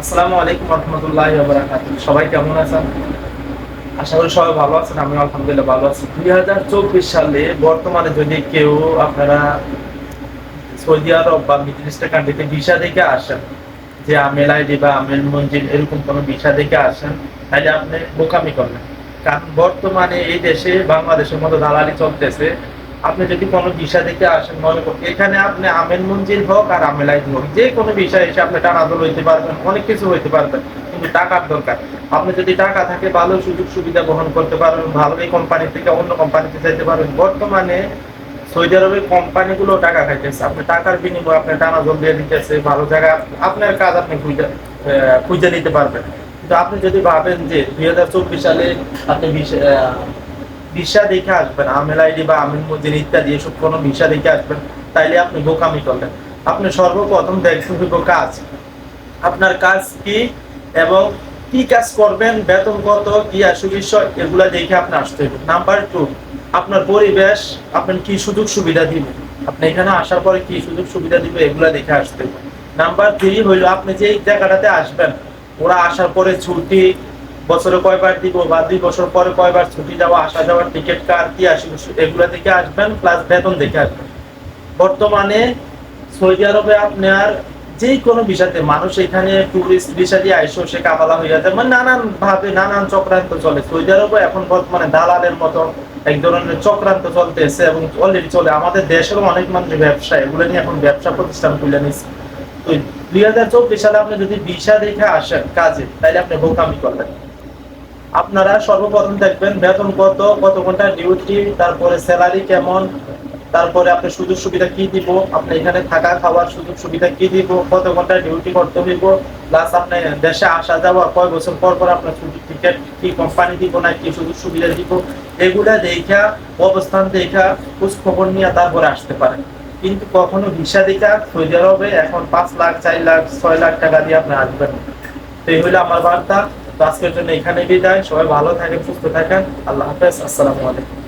আসসালামু আলাইকুম রহমতুল্লাহ সবাই কেমন আছেন? আশা করি সবাই ভালো আছেন আমি আলহামদুলিল্লাহ ভালো আছি। দুই হাজার চব্বিশ সালে বর্তমানে যদি কেউ আপনারা সৌদি আরব বা কান্ট্রিতে ভিসা দেখে আসেন, যে আমেল আইডি বা আমেল মঞ্জিল এরকম কোনো ভিসা দেখে আসেন, তাহলে আপনি বোকামি করবেন। কারণ বর্তমানে এই দেশে বাংলাদেশের মতো দালালি চলতেছে আপনি যদি কোনো ভিসা দেখে আসেন মনে করেন, এখানে আপনি আমেল মঞ্জিল হোক আর আমেল আইডি হোক, যে কোনো বিষয় এসে আপনি টানাদল হইতে পারবেন, অনেক কিছু হইতে পারবেন, কিন্তু টাকার দরকার। আপনি যদি টাকা থাকে, ভালো সুযোগ সুবিধা গ্রহণ করতে পারবেন ভালো এই কোম্পানি থেকে অন্য কোম্পানিতে যেতে পারবেন বর্তমানে সৌদি আরবের কোম্পানিগুলো টাকা খাইতেছে। আপনি টাকার বিনিময়ে আপনি টানা জল দিয়ে দিতেছে, ভালো জায়গা আপনার কাজ আপনি খুঁজে নিতে পারবেন। কিন্তু আপনি যদি ভাবেন যে দুই হাজার চব্বিশ সালে আপনি ভিসা দেখে আসবেন, আমেল আইডি বা আমিন মজিন ইত্যাদি এসব কোনো ভিসা দেখে আসবেন, তাইলে আপনি বোকামি করলেন আপনি সর্বপ্রথম দেখতে হইব কাজ। আপনার কাজ কি এবং কি কাজ করবেন, বেতন কত, কি আসু এগুলা দেখে আপনি আসতে হবে। নাম্বার টু আপনার পরিবেশ আপনার কি সুযোগ সুবিধা দিবে আপনি এখানে আসার পরে কি সুযোগ সুবিধা দিবে এগুলা দেখে আসতে হবে। নাম্বার থ্রি হইল, আপনি যে জায়গাটাতে আসবেন, ওরা আসার পরে ছুটি বছরে কয়বার দিব বা দুই বছর পরে কয়বার ছুটি যাওয়া আসা যাওয়ার টিকিট কার, কি আসে এগুলা দেখে আসবেন প্লাস বেতন দেখে আসবেন। বর্তমানে সৌদি আরবে আপনার যে কোনো বিষয়তে মানুষ এখানে টুরিস্ট ভিসা দিয়ে আইসো, সে কামালা হয়ে যাচ্ছে মানে নানান ভাবে নানান চক্রান্ত চলে। সৌদি আরবে এখন বর্তমানে দালালের মতো এক ধরনের চক্রান্ত চলতে চলতেছে এবং অলরেডি চলে। আমাদের দেশেরও অনেক মানুষ ব্যবসা এগুলো নিয়ে এখন ব্যবসা প্রতিষ্ঠান খুলে নিচ্ছে তো দুই হাজার চব্বিশ সালে আপনি যদি ভিসা দেখে আসেন কাজে, তাহলে আপনি বোকামি করবেন। আপনারা সর্বপ্রথম দেখবেন বেতন কত কত ঘণ্টা ডিউটি তারপরে স্যালারি কেমন, তারপরে আপনার সুযোগ সুবিধা কি দিব, আপনি এখানে থাকা খাওয়ার সুযোগ সুবিধা কি দিব, কত ঘণ্টা ডিউটি করতে হইব প্লাস আপনি দেশে আসা যাওয়া কয় বছর পর পর আপনার ছুটি টিকিট কি কোম্পানি দিব না, কি সুযোগ সুবিধা দিব, এগুলা দেখা, অবস্থান দেখা খোঁজ খবর নিয়ে তারপরে আসতে পারেন কিন্তু কখনো ভিসা দেখা সৌদি আরবে এখন পাঁচ লাখ, চার লাখ, ছয় লাখ টাকা দিয়ে আপনি আসবেন। তো এই হলো আমার বার্তা তো আজকের জন্য এখানে বিদায়। সবাই ভালো থাকেন সুস্থ থাকেন। আল্লাহ হাফেজ। আসসালামু আলাইকুম।